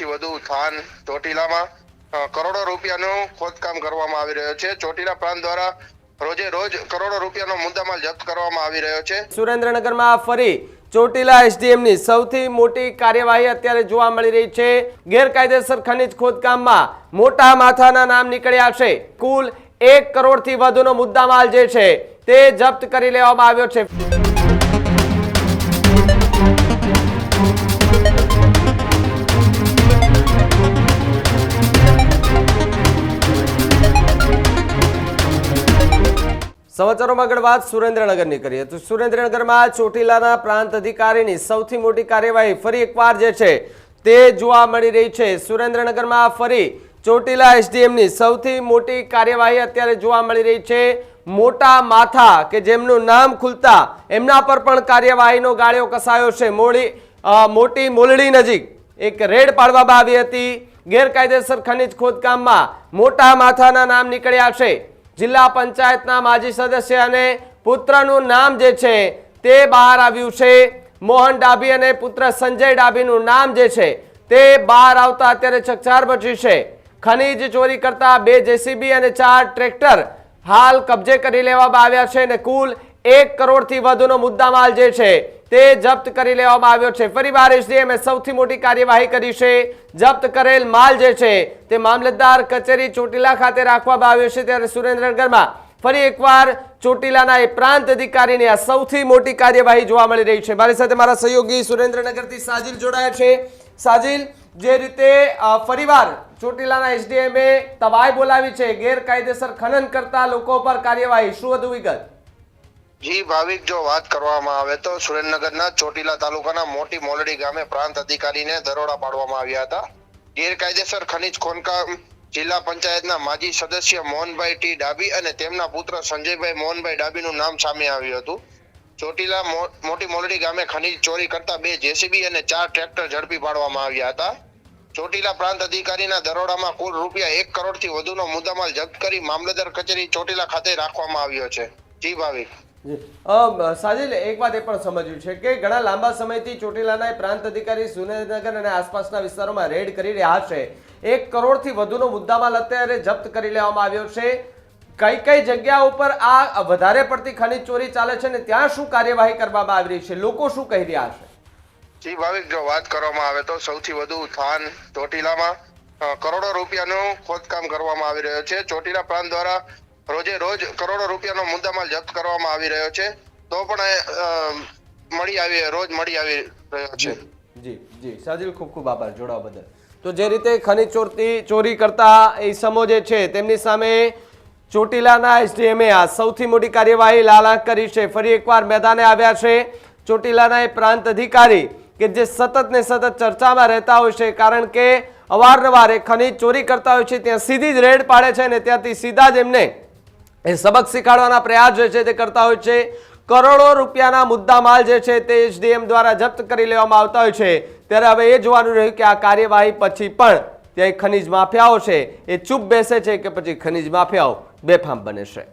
સૌથી વધુ થાન ચોટીલામાં કરોડો રૂપિયાનું ખોદકામ કરવામાં આવી રહ્યો છે. ચોટીલા પ્રાંત દ્વારા રોજે રોજ કરોડો રૂપિયાનો મુદ્દામાલ જપ્ત કરવામાં આવી રહ્યો છે. સુરેન્દ્રનગરમાં ફરી ચોટીલા એસડીએમની સૌથી મોટી કાર્યવાહી અત્યારે જોવા મળી રહી છે. ગેરકાયદેસર ખનિજ ખોદકામમાં મોટા માથાના નામ નીકળ્યા છે. કુલ એક કરોડથી વધુનો મુદ્દામાલ જે છે તે જપ્ત કરી લેવામાં આવ્યો છે. સમાચારોમાં આગળ વાત સુરેન્દ્રનગરની કરીએ. તો સુરેન્દ્રનગરમાં ચોટીલાના પ્રાંત અધિકારીની સૌથી મોટી કાર્યવાહી ફરી એકવાર જે છે તે જોવા મળી રહી છે. સુરેન્દ્રનગરમાં ફરી ચોટીલા એસડીએમની સૌથી મોટી કાર્યવાહી અત્યારે જોવા મળી રહી છે. મોટા માથા કે જેમનું નામ ખુલતા એમના પર પણ કાર્યવાહીનો ગાળ્યો કસાયો છે. મોડી મોટી મોલડી નજીક એક રેડ પાડવામાં આવી હતી. ગેરકાયદેસર ખનિજ ખોદકામમાં મોટા માથાના નામ નીકળ્યા છે. જિલ્લા પંચાયતના માજી સદસ્ય અને પુત્રનું નામ જે છે તે બહાર આવ્યું છે. મોહન ડાભી અને પુત્ર સંજય ડાભીનું નામ જે છે તે બહાર આવતા અત્યારે ચકચાર મચી છે. ખનીજ ચોરી કરતા બે જેસીબી અને ચાર ટ્રેક્ટર હાલ કબજે કરી લેવામાં આવ્યા છે અને કુલ એક કરોડથી વધુનો મુદ્દામાલ જે છે તે જપ્ત કરી લેવામાં આવ્યો છે. ફરીવાર એસડીએમએ સૌથી મોટી કાર્યવાહી કરી છે. જપ્ત કરેલ માલ જે છે, તે મામલતદાર કચેરી ચોટીલા ખાતે રાખવામાં આવ્યો છે. ત્યારે સુરેન્દ્રનગરમાં ફરી એકવાર ચોટીલાના એ પ્રાંત અધિકારીની આ સૌથી મોટી કાર્યવાહી જોવા મળી રહી છે. મારી સાથે મારા સહયોગી સુરેન્દ્રનગરથી સાજિલ જોડાયા છે. સાજિલ, જે રીતે ફરીવાર ચોટીલાના એસડીએમએ તવાય બોલાવી છે, ગેરકાયદેસર ખનન કરતા લોકો પર કાર્યવાહી, શું વધુ વિગત? જી, ભાવિક જો વાત કરવામાં આવે તો સુરેન્દ્રનગરના ચોટીલા તાલુકાના મોટી મોલડી ગામે પ્રાંત અધિકારીને દરોડા પાડવામાં આવ્યા હતા. ગેરકાયદેસર ખનિજ ખોનકામ જિલ્લા પંચાયતના માજી સદસ્ય મોહનભાઈ ટી ડાબી અને તેમના પુત્ર સંજયભાઈ મોહનભાઈ ડાબીનું નામ સામે આવ્યું હતું. ચોટીલા મોટી મોલડી ગામે ખનિજ ચોરી કરતા બે જેસીબી અને ચાર ટ્રેક્ટર ઝડપી પાડવામાં આવ્યા હતા. ચોટીલા પ્રાંત અધિકારીના દરોડામાં કુલ રૂપિયા એક કરોડથી વધુનો મુદ્દામાલ જપ્ત કરી મામલતદાર કચેરી ચોટીલા ખાતે રાખવામાં આવ્યો છે. જી, ભાવિક. સાજિલ એક વાત એ પણ સમજ્યું છે કે ઘણા લાંબા સમયથી ચોટીલાના પ્રાંત અધિકારી સુરેન્દ્રનગર અને આસપાસના વિસ્તારોમાં રેડ કરી રહ્યા છે. એક કરોડથી વધુનો મુદ્દામાલ અત્યારે જપ્ત કરી લેવામાં આવ્યો છે. કઈ કઈ જગ્યા ઉપર આ વધારે પડતી ખનીજ ચોરી ચાલે છે ને ત્યાં શું કાર્યવાહી કરવામાં આવી રહી છે? લોકો શું કહી રહ્યા છે? જી, ભાવિક, જો વાત કરવામાં આવે તો સૌથી વધુ થાન ચોટીલામાં કરોડો રૂપિયાનું ખોદકામ કરવામાં આવી રહ્યો છે. ચોટીલા પ્રાંત દ્વારા રોજે રોજ કરોડો રૂપિયાનો મુદ્દામાલ જપ્ત કરવામાં આવી રહ્યો છે. તો પણ મળી આવી, રોજ મળી આવી રહ્યો છે. જી જી સાજિલ, ખૂબ ખૂબ આભાર જોડાવા બદલ. તો જે રીતે ખનીજ ચોરતી, ચોરી કરતા ઈસમો જે છે, તેમની સામે ચોટીલાના એસડીએમએ આ સૌથી મોટી કાર્યવાહી લાલાક કરી છે. ફરી એકવાર મેદાને આવ્યા છે. ચોટીલાના એ પ્રાંત અધિકારી કે જે સતત ને સતત ચર્ચામાં રહેતા હોય છે, કારણ કે અવારનવાર એ ખનીજ ચોરી કરતા હોય છે, ત્યાં સીધી જ રેડ પાડે છે ને ત્યાંથી સીધા જ એમને એ સબક શીખવાડવાના પ્રયાસ જે છે તે કરતા હોય છે. કરોડો રૂપિયાના મુદ્દામાલ જે છે તે એસડીએમ દ્વારા જપ્ત કરી લેવામાં આવતા હોય છે. ત્યારે હવે એ જોવાનું રહ્યું કે આ કાર્યવાહી પછી પણ ત્યાં ખનીજ માફિયાઓ છે. એ ચૂપ બેસે છે કે પછી ખનીજ માફિયાઓ બેફામ બને છે.